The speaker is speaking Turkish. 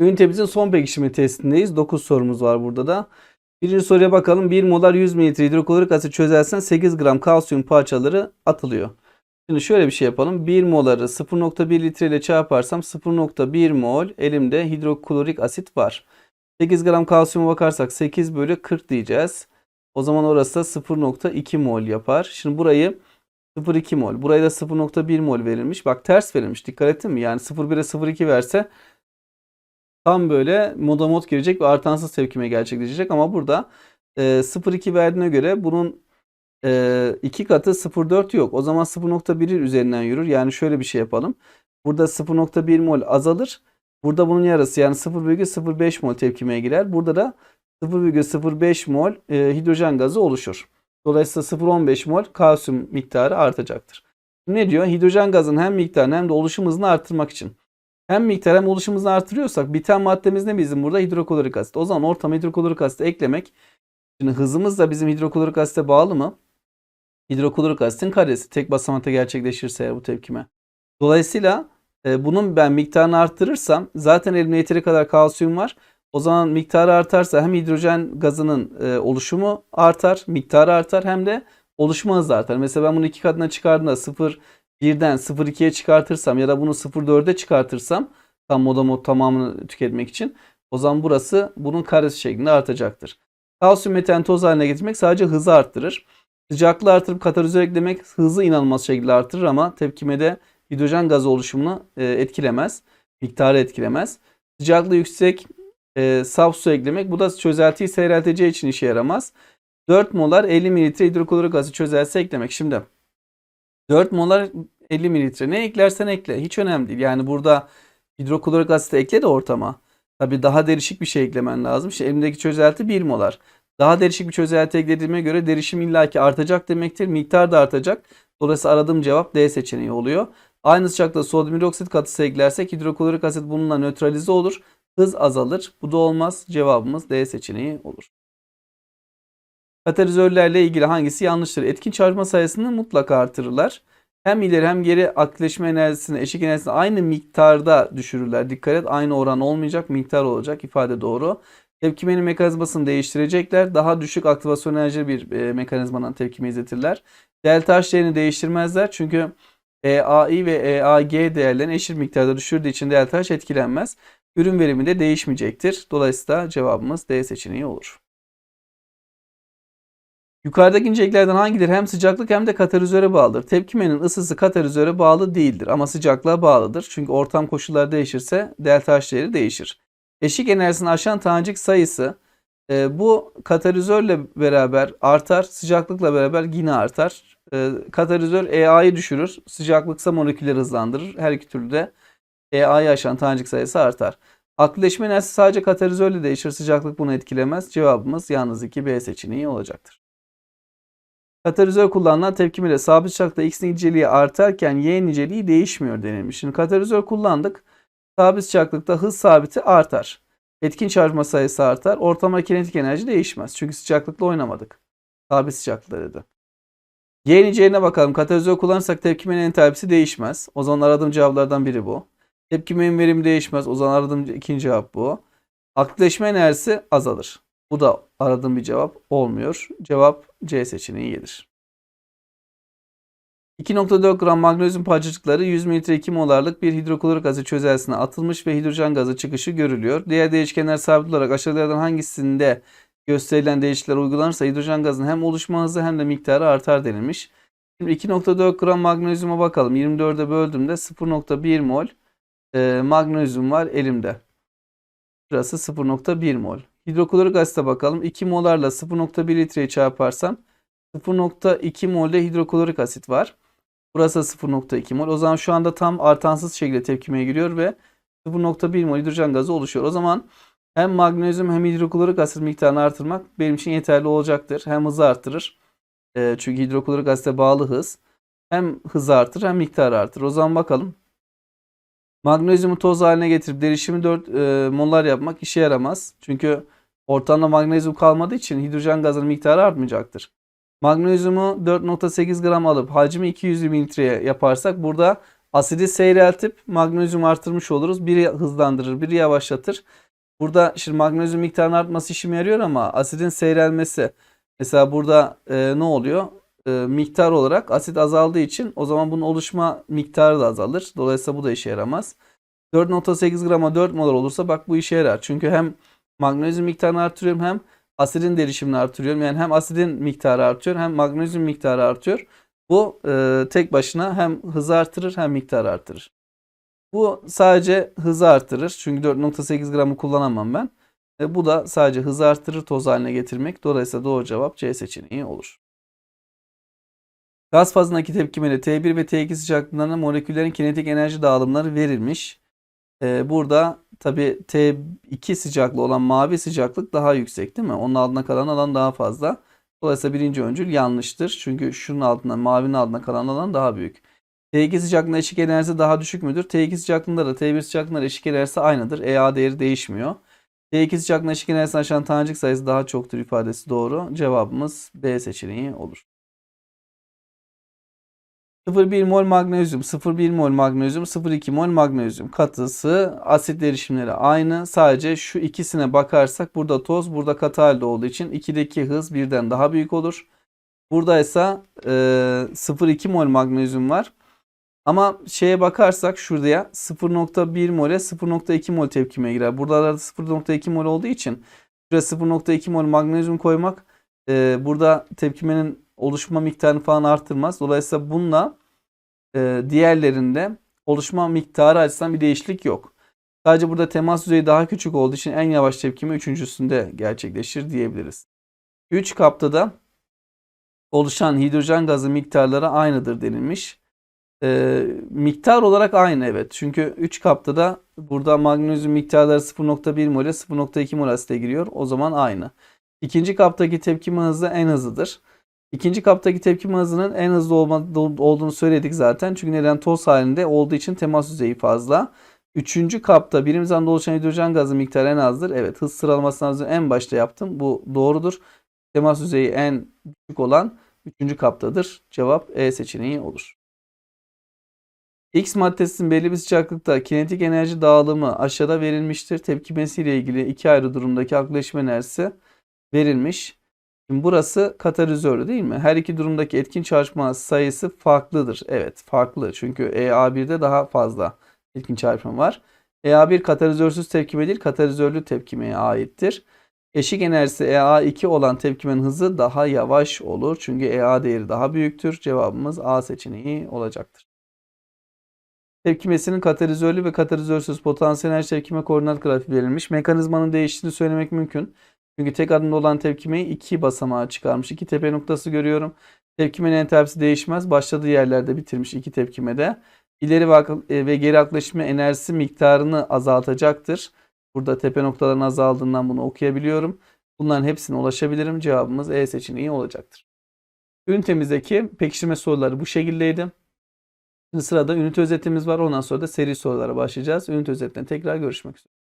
Ünitemizin son pekişimi testindeyiz. 9 sorumuz var burada da. Birinci soruya bakalım. 1 molar 100 mililitre hidroklorik asit çözersen 8 gram kalsiyum parçaları atılıyor. Şimdi şöyle bir şey yapalım. 1 moları 0.1 litre ile çarparsam 0.1 mol elimde hidroklorik asit var. 8 gram kalsiyuma bakarsak 8 bölü 40 diyeceğiz. O zaman orası da 0.2 mol yapar. Şimdi burayı 0.2 mol. Buraya da 0.1 mol verilmiş. Bak ters verilmiş. Dikkat ettin mi? Yani 0.1'e 0.2 verse tam böyle moda mod girecek ve artansız tepkime gerçekleşecek. Ama burada e, 0.2 verdiğine göre bunun e, iki katı 0.4 yok. O zaman 0.1'in üzerinden yürür. Yani şöyle bir şey yapalım. Burada 0.1 mol azalır. Burada bunun yarısı yani 0,05 mol tepkimeye girer. Burada da 0,05 mol e, hidrojen gazı oluşur. Dolayısıyla 0,15 mol kalsiyum miktarı artacaktır. Ne diyor? Hidrojen gazın hem miktarını hem de oluşum hızını arttırmak için. Hem miktar hem oluşum hızını artırıyorsak biten maddemiz ne bizim burada? Hidroklorik asit. O zaman ortama hidroklorik asit eklemek. Şimdi hızımız da bizim hidroklorik asite bağlı mı? Hidroklorik asitin karesi. Tek basamakta gerçekleşirse bu tepkime. Dolayısıyla e, bunun ben miktarını arttırırsam zaten elimde yeteri kadar kalsiyum var. O zaman miktarı artarsa hem hidrojen gazının e, oluşumu artar, miktarı artar hem de oluşma hızı artar. Mesela ben bunu iki katına çıkardığımda 0,1'den 0,2'ye çıkartırsam ya da bunu 0,4'e çıkartırsam tam moda mod tamamını tüketmek için o zaman burası bunun karesi şeklinde artacaktır. Kalsiyum metan toz haline getirmek sadece hızı arttırır. Sıcaklığı artırıp katalizör eklemek hızı inanılmaz şekilde artırır ama tepkimede hidrojen gazı oluşumunu e, etkilemez. Miktarı etkilemez. Sıcaklığı yüksek e, saf su eklemek bu da çözeltiyi seyrelteceği için işe yaramaz. 4 molar 50 mililitre hidroklorik asit çözeltisi eklemek. Şimdi 4 molar 50 mililitre ne eklersen ekle hiç önemli değil. Yani burada hidroklorik asit ekle de ortama. Tabii daha değişik bir şey eklemen lazım. İşte elimdeki çözelti 1 molar. Daha değişik bir çözelti eklediğime göre derişim illaki artacak demektir. Miktar da artacak. Dolayısıyla aradığım cevap D seçeneği oluyor. Aynı sıcaklıkta sodyum hidroksit katısı eklersek hidroklorik asit bununla nötralize olur. Hız azalır. Bu da olmaz. Cevabımız D seçeneği olur. Katalizörlerle ilgili hangisi yanlıştır? Etkin çarpma sayısını mutlaka artırırlar. Hem ileri hem geri aktifleşme enerjisini, eşik enerjisini aynı miktarda düşürürler. Dikkat et aynı oran olmayacak, miktar olacak. ifade doğru. Tepkimenin mekanizmasını değiştirecekler. Daha düşük aktivasyon enerjili bir e, mekanizmadan tepkime izletirler. Delta H değerini değiştirmezler. Çünkü EAI ve EAG değerlerini eşit miktarda düşürdüğü için delta H etkilenmez. Ürün verimi de değişmeyecektir. Dolayısıyla cevabımız D seçeneği olur. Yukarıdaki inceliklerden hangileri hem sıcaklık hem de katalizöre bağlıdır? Tepkimenin ısısı katalizöre bağlı değildir ama sıcaklığa bağlıdır. Çünkü ortam koşulları değişirse delta H değeri değişir. Eşik enerjisini aşan tanecik sayısı e, bu katalizörle beraber artar, sıcaklıkla beraber yine artar. E, katalizör EA'yı düşürür, sıcaklıksa molekülleri hızlandırır. Her iki türlü de EA'yı aşan tanecik sayısı artar. Aktifleşme enerjisi sadece katalizörle değişir, sıcaklık bunu etkilemez. Cevabımız yalnız 2 B seçeneği olacaktır. Katalizör kullanılan tepkimede sabit sıcaklıkta X niceliği artarken Y niceliği değişmiyor denilmiş. Şimdi katalizör kullandık. Sabit sıcaklıkta hız sabiti artar. Etkin çarpma sayısı artar. Ortama kinetik enerji değişmez. Çünkü sıcaklıkla oynamadık. Sabit sıcaklıkta dedi. Y niceliğine bakalım. Katalizör kullanırsak tepkimenin entalpisi değişmez. O zaman aradığım cevaplardan biri bu. Tepkimenin verimi değişmez. O zaman aradığım ikinci cevap bu. Aktifleşme enerjisi azalır. Bu da aradığım bir cevap olmuyor. Cevap C seçeneği gelir. 2.4 gram magnezyum parçacıkları 100 ml 2 molarlık bir hidroklorik asit çözeltisine atılmış ve hidrojen gazı çıkışı görülüyor. Diğer değişkenler sabit olarak aşağıdakilerden hangisinde gösterilen değişiklikler uygulanırsa hidrojen gazının hem oluşma hızı hem de miktarı artar denilmiş. Şimdi 2.4 gram magnezyuma bakalım. 24'e böldüğümde 0.1 mol magnezyum var elimde. Burası 0.1 mol. Hidroklorik asite bakalım. 2 molarla 0.1 litreyi çarparsam 0.2 molde hidroklorik asit var. Burası 0.2 mol. O zaman şu anda tam artansız şekilde tepkimeye giriyor ve 0.1 mol hidrojen gazı oluşuyor. O zaman hem magnezyum hem hidroklorik asit miktarını artırmak benim için yeterli olacaktır. Hem hızı artırır. E, çünkü hidroklorik asite bağlı hız. Hem hızı artırır hem miktarı artırır. O zaman bakalım. Magnezyumu toz haline getirip derişimi 4 e, molar yapmak işe yaramaz. Çünkü ortamda magnezyum kalmadığı için hidrojen gazının miktarı artmayacaktır. Magnezyumu 4.8 gram alıp hacmi 200 mililitreye yaparsak burada Asidi seyreltip magnezyum artırmış oluruz. Biri hızlandırır, biri yavaşlatır. Burada şimdi magnezyum miktarının artması işime yarıyor ama asidin seyrelmesi mesela burada e, ne oluyor? E, miktar olarak asit azaldığı için o zaman bunun oluşma miktarı da azalır. Dolayısıyla bu da işe yaramaz. 4.8 grama 4 molar olursa bak bu işe yarar. Çünkü hem magnezyum miktarını artırıyorum hem asidin derişimini artırıyorum. Yani hem asidin miktarı artıyor hem magnezyum miktarı artıyor. Bu e, tek başına hem hızı artırır hem miktarı artırır. Bu sadece hızı artırır. Çünkü 4.8 gramı kullanamam ben. E, bu da sadece hızı artırır toz haline getirmek. Dolayısıyla doğru cevap C seçeneği olur. Gaz fazındaki tepkimede T1 ve T2 sıcaklığında moleküllerin kinetik enerji dağılımları verilmiş. E, burada tabi T2 sıcaklığı olan mavi sıcaklık daha yüksek değil mi? Onun altına kalan alan daha fazla. Dolayısıyla birinci öncül yanlıştır. Çünkü şunun altında mavinin altında kalan alan daha büyük. T2 sıcaklığında eşik enerjisi daha düşük müdür? T2 sıcaklığında da T1 sıcaklığında da eşik enerjisi aynıdır. EA değeri değişmiyor. T2 sıcaklığında eşik enerjisini aşan tanecik sayısı daha çoktur ifadesi doğru. Cevabımız B seçeneği olur. 0,1 mol magnezyum, 0,1 mol magnezyum, 0,2 mol magnezyum katısı asit derişimleri aynı. Sadece şu ikisine bakarsak burada toz, burada katı halde olduğu için 2'deki hız birden daha büyük olur. Burada ise e, 0,2 mol magnezyum var. Ama şeye bakarsak şuraya 0.1 mole 0.2 mol tepkime girer. Burada da 0.2 mol olduğu için şuraya 0.2 mol magnezyum koymak e, burada tepkimenin oluşma miktarını falan arttırmaz. Dolayısıyla bununla e, diğerlerinde oluşma miktarı açısından bir değişiklik yok. Sadece burada temas düzeyi daha küçük olduğu için en yavaş tepkime üçüncüsünde gerçekleşir diyebiliriz. 3 kapta da oluşan hidrojen gazı miktarları aynıdır denilmiş. E, miktar olarak aynı evet. Çünkü 3 kapta da burada magnezyum miktarları 0.1 mole 0.2 mol asite giriyor. O zaman aynı. İkinci kaptaki tepkime hızı en hızlıdır. İkinci kaptaki tepkime hızının en hızlı olduğunu söyledik zaten. Çünkü neden toz halinde olduğu için temas yüzeyi fazla. Üçüncü kapta birim zamanda oluşan hidrojen gazı miktarı en azdır. Evet hız sıralamasını az en başta yaptım. Bu doğrudur. Temas yüzeyi en düşük olan üçüncü kaptadır. Cevap E seçeneği olur. X maddesinin belli bir sıcaklıkta kinetik enerji dağılımı aşağıda verilmiştir. Tepkimesiyle ilgili iki ayrı durumdaki akleşme enerjisi verilmiş. Şimdi burası katalizör değil mi? Her iki durumdaki etkin çarpma sayısı farklıdır. Evet farklı çünkü EA1'de daha fazla etkin çarpma var. EA1 katalizörsüz tepkime değil katalizörlü tepkimeye aittir. Eşik enerjisi EA2 olan tepkimenin hızı daha yavaş olur. Çünkü EA değeri daha büyüktür. Cevabımız A seçeneği olacaktır. Tepkimesinin katalizörlü ve katalizörsüz potansiyel enerji tepkime koordinat grafiği verilmiş. Mekanizmanın değiştiğini söylemek mümkün. Çünkü tek adımda olan tepkimeyi iki basamağa çıkarmış. İki tepe noktası görüyorum. Tepkimenin entalpisi değişmez. Başladığı yerlerde bitirmiş iki tepkimede. İleri ve e, geri aklaşma enerjisi miktarını azaltacaktır. Burada tepe noktaların azaldığından bunu okuyabiliyorum. Bunların hepsine ulaşabilirim. Cevabımız E seçeneği olacaktır. Ünitemizdeki pekiştirme soruları bu şekildeydi. Şimdi sırada ünite özetimiz var. Ondan sonra da seri sorulara başlayacağız. Ünite özetlerine tekrar görüşmek üzere.